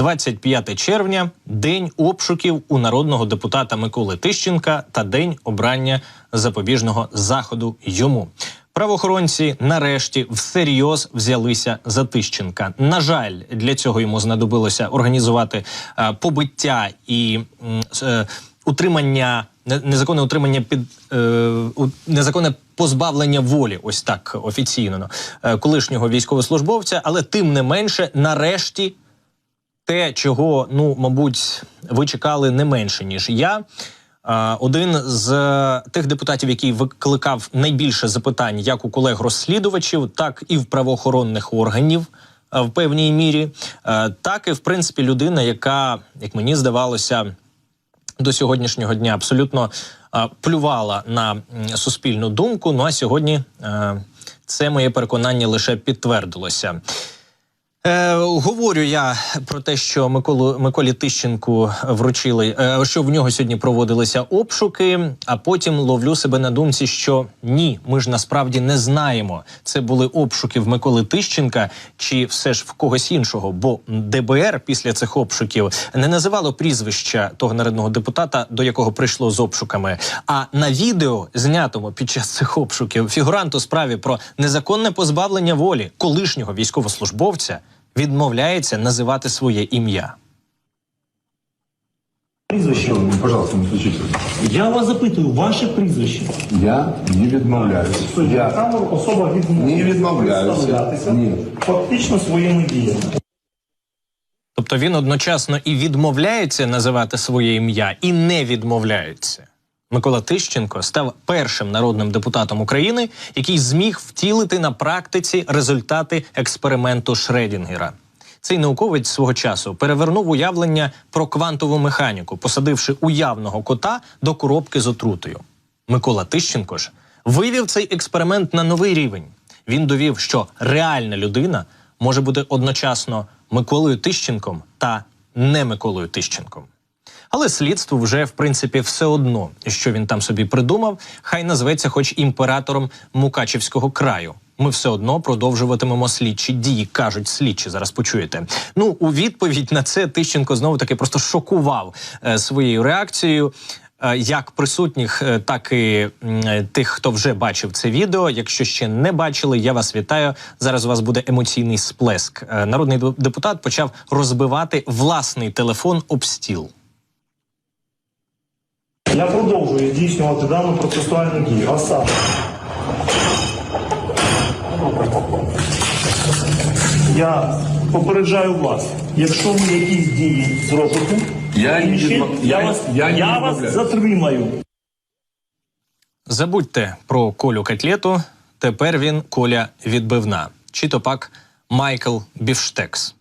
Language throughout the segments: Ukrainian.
25 червня день обшуків у народного депутата Миколи Тищенка та день обрання запобіжного заходу йому. Правоохоронці нарешті всерйоз взялися за Тищенка. На жаль, для цього йому знадобилося організувати е, побиття і е, утримання не- незаконне утримання під е, незаконне позбавлення волі, ось так офіційно е, колишнього військовослужбовця, але тим не менше, нарешті те, чого, ну, мабуть, ви чекали не менше, ніж я. Один з е, тих депутатів, який викликав найбільше запитань як у колег-розслідувачів, так і в правоохоронних органів е, в певній мірі, е, так і в принципі людина, яка, як мені здавалося, до сьогоднішнього дня абсолютно плювала на суспільну думку. Ну а сьогодні це моє переконання лише підтвердилося. Е, говорю я про те, що Миколу Миколі Тищенку вручили, е, що в нього сьогодні проводилися обшуки. А потім ловлю себе на думці, що ні, ми ж насправді не знаємо, це були обшуки в Миколи Тищенка чи все ж в когось іншого. Бо ДБР після цих обшуків не називало прізвища того народного депутата, до якого прийшло з обшуками. А на відео, знятому під час цих обшуків, фігурант у справі про незаконне позбавлення волі колишнього військовослужбовця відмовляється називати своє ім'я. Прізвище. Пожалуйста, не включите. Я вас запитую, ваше прізвище. Я не відмовляюсь. Суддя Я камеру особа відмовляється Не відмовляюся. Ні. фактично своїми діями. Тобто він одночасно і відмовляється називати своє ім'я, і не відмовляється. Микола Тищенко став першим народним депутатом України, який зміг втілити на практиці результати експерименту Шредінгера. Цей науковець свого часу перевернув уявлення про квантову механіку, посадивши уявного кота до коробки з отрутою. Микола Тищенко ж вивів цей експеримент на новий рівень. Він довів, що реальна людина може бути одночасно Миколою Тищенком та не Миколою Тищенком. Але слідству вже в принципі все одно, що він там собі придумав, хай назветься хоч імператором Мукачівського краю. Ми все одно продовжуватимемо слідчі дії, кажуть слідчі. Зараз почуєте. Ну у відповідь на це Тищенко знову таки просто шокував е, своєю реакцією. е, Як присутніх, е, так і е, тих, хто вже бачив це відео. Якщо ще не бачили, я вас вітаю. Зараз у вас буде емоційний сплеск. Народний депутат почав розбивати власний телефон об стіл. Я продовжую здійснювати дану процесуальну дію. А саме. Я попереджаю вас, якщо ви якісь дії зробите, Я інші, відмов- я, я- вас, я не я вас затримаю. Забудьте про Колю Котлету. Тепер він Коля відбивна, чи то пак Майкл Біфштекс.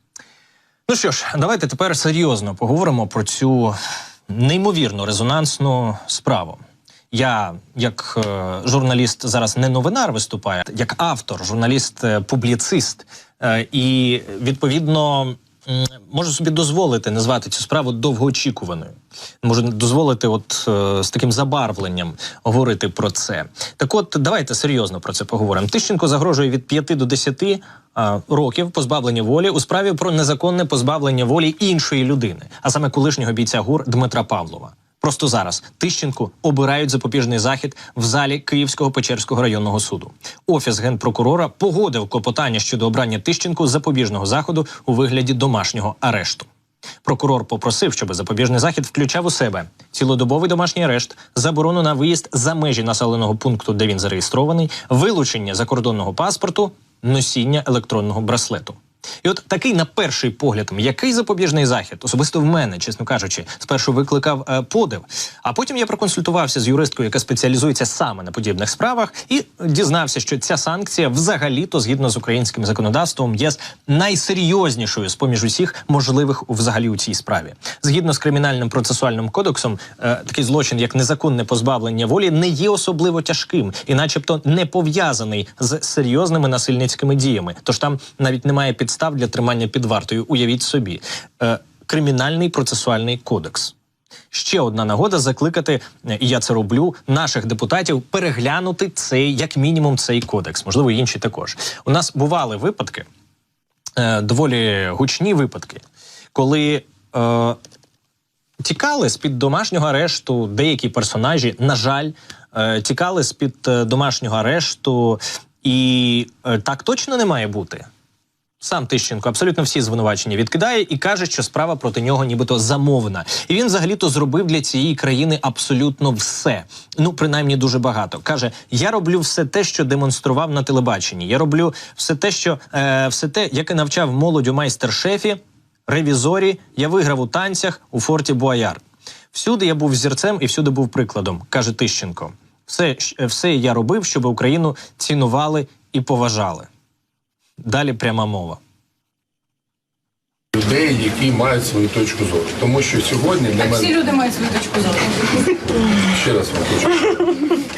Ну що ж, давайте тепер серйозно поговоримо про цю неймовірно резонансну справу. Я, як е, журналіст, зараз не новинар виступаю, як автор, журналіст-публіцист. Е, і відповідно можу собі дозволити назвати цю справу довгоочікуваною. Можу дозволити, от е, з таким забарвленням говорити про це. Так, от давайте серйозно про це поговоримо. Тищенко загрожує від 5 до 10 е, років позбавлення волі у справі про незаконне позбавлення волі іншої людини, а саме колишнього бійця ГУР Дмитра Павлова. Просто зараз Тищенку обирають запобіжний захід в залі Київського Печерського районного суду. Офіс генпрокурора погодив клопотання щодо обрання Тищенку запобіжного заходу у вигляді домашнього арешту. Прокурор попросив, щоб запобіжний захід включав у себе цілодобовий домашній арешт, заборону на виїзд за межі населеного пункту, де він зареєстрований, вилучення закордонного паспорту, носіння електронного браслету. І от такий на перший погляд, який запобіжний захід, особисто в мене, чесно кажучи, спершу викликав е, подив. А потім я проконсультувався з юристкою, яка спеціалізується саме на подібних справах, і дізнався, що ця санкція, взагалі-то, згідно з українським законодавством, є найсерйознішою з поміж усіх можливих взагалі у цій справі. Згідно з кримінальним процесуальним кодексом, е, такий злочин, як незаконне позбавлення волі, не є особливо тяжким і, начебто, не пов'язаний з серйозними насильницькими діями. Тож там навіть немає підстав для тримання під вартою. Уявіть собі, е, кримінальний процесуальний кодекс. Ще одна нагода закликати, е, і я це роблю, наших депутатів переглянути цей, як мінімум, цей кодекс, можливо, інші також. У нас бували випадки, е, доволі гучні випадки, коли е, тікали з-під домашнього арешту деякі персонажі, на жаль, е, тікали з-під е, домашнього арешту, і е, так точно не має бути. Сам Тищенко абсолютно всі звинувачення відкидає і каже, що справа проти нього нібито замовна. І він взагалі-то зробив для цієї країни абсолютно все. Ну, принаймні, дуже багато. Каже: я роблю все те, що демонстрував на телебаченні. Я роблю все те, що е, все те, яке навчав молодь у майстер-шефі, ревізорі. Я виграв у танцях у форті Буаяр. Всюди я був зірцем і всюди був прикладом, каже Тищенко. Все, все я робив, щоб Україну цінували і поважали. Далі пряма мова. людей, які мають свою точку зору. Тому що сьогодні для Так всі люди мають свою точку зору. ще раз вам хочу.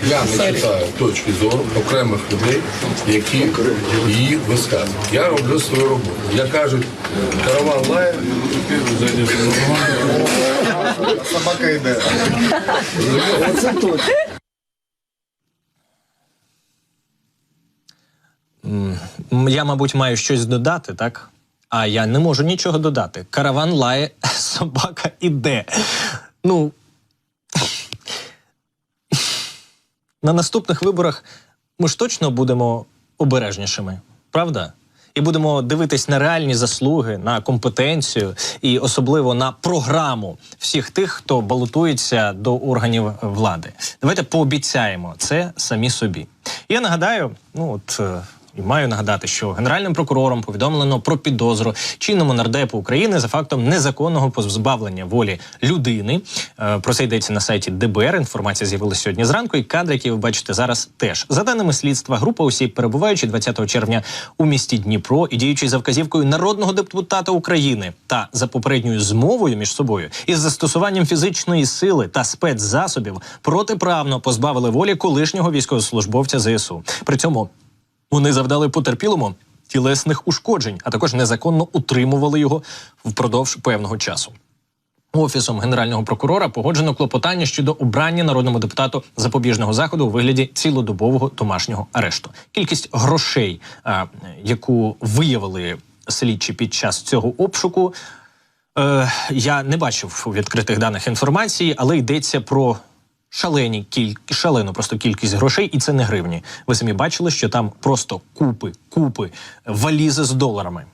Я не читаю точки зору окремих людей, які її висказують. Я роблю свою роботу. Я кажуть, караван лає. Собака йде. М, Я, мабуть, маю щось додати, так? А я не можу нічого додати. Караван лає, собака іде. Ну. На наступних виборах ми ж точно будемо обережнішими, правда? І будемо дивитись на реальні заслуги, на компетенцію і особливо на програму всіх тих, хто балотується до органів влади. Давайте пообіцяємо це самі собі. Я нагадаю, ну от. І маю нагадати, що генеральним прокурором повідомлено про підозру чинному нардепу України за фактом незаконного позбавлення волі людини. Е, Про це йдеться на сайті ДБР. Інформація з'явилася сьогодні зранку. І кадри, які ви бачите зараз, теж за даними слідства, група осіб, перебуваючи 20 червня у місті Дніпро і діючи за вказівкою народного депутата України та за попередньою змовою між собою із застосуванням фізичної сили та спецзасобів протиправно позбавили волі колишнього військовослужбовця ЗСУ. При цьому вони завдали потерпілому тілесних ушкоджень, а також незаконно утримували його впродовж певного часу. Офісом генерального прокурора погоджено клопотання щодо обрання народному депутату запобіжного заходу у вигляді цілодобового домашнього арешту. Кількість грошей, а, яку виявили слідчі під час цього обшуку, е, я не бачив у відкритих даних інформації, але йдеться про шалені кіль... шалену просто кількість грошей, і це не гривні. Ви самі бачили, що там просто купи, купи, валізи з доларами.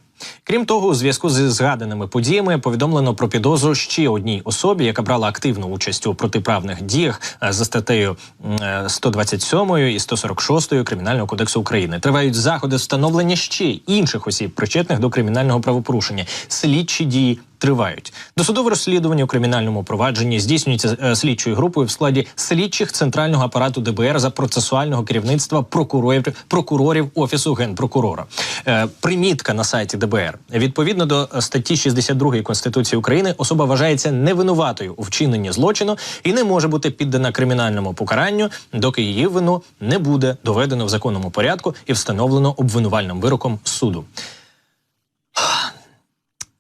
Крім того, у зв'язку зі згаданими подіями повідомлено про підозру ще одній особі, яка брала активну участь у протиправних діях е, за статтею м, е, 127 і 146 Кримінального кодексу України. Тривають заходи встановлення ще інших осіб, причетних до кримінального правопорушення. Слідчі дії тривають. Досудове розслідування у кримінальному провадженні здійснюється е, слідчою групою в складі слідчих центрального апарату ДБР за процесуального керівництва прокурорів прокурорів офісу генпрокурора. Е, примітка на сайті ДБР відповідно до е, статті 62 Конституції України особа вважається невинуватою у вчиненні злочину і не може бути піддана кримінальному покаранню, доки її вину не буде доведено в законному порядку і встановлено обвинувальним вироком суду.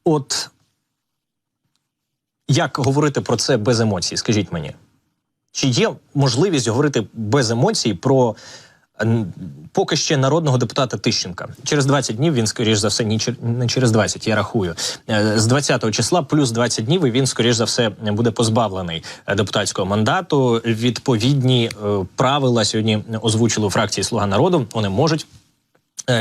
От як говорити про це без емоцій? Скажіть мені, чи є можливість говорити без емоцій про поки ще народного депутата Тищенка? Через 20 днів він, скоріш за все, не через 20, я рахую. Е, З 20 числа плюс 20 днів, і він, скоріш за все, буде позбавлений депутатського мандату. Відповідні е, правила сьогодні озвучили у фракції Слуга народу. Вони можуть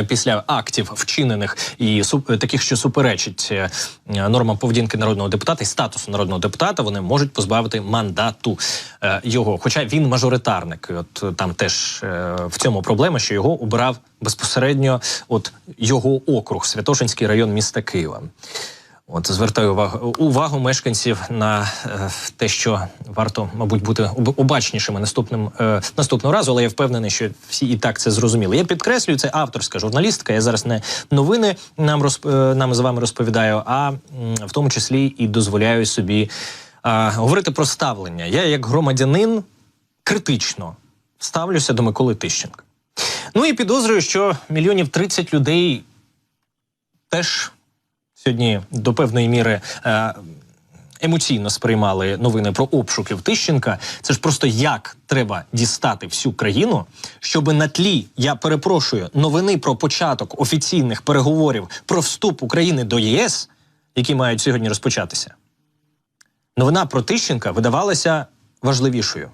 після актів вчинених і е, таких, що суперечить е, е, нормам поведінки народного депутата і статусу народного депутата, вони можуть позбавити мандату е, його. Хоча він мажоритарник. І От е, там теж е, в цьому проблема, що його обирав безпосередньо от його округ, Святошинський район міста Києва. От звертаю увагу, увагу мешканців на е, те, що варто, мабуть, бути обачнішими наступним е, наступного разу, але я впевнений, що всі і так це зрозуміли. Я підкреслюю, це авторська журналістика. Я зараз не новини нам розп, е, нам з вами розповідаю, а в тому числі і дозволяю собі е, говорити про ставлення. Я, як громадянин, критично ставлюся до Миколи Тищенка. Ну і підозрюю, що мільйонів 30 людей теж сьогодні до певної міри е, емоційно сприймали новини про обшуків Тищенка. Це ж просто як треба дістати всю країну, щоб на тлі, я перепрошую, новини про початок офіційних переговорів про вступ України до ЄС. які мають сьогодні розпочатися, новина про Тищенка видавалася важливішою.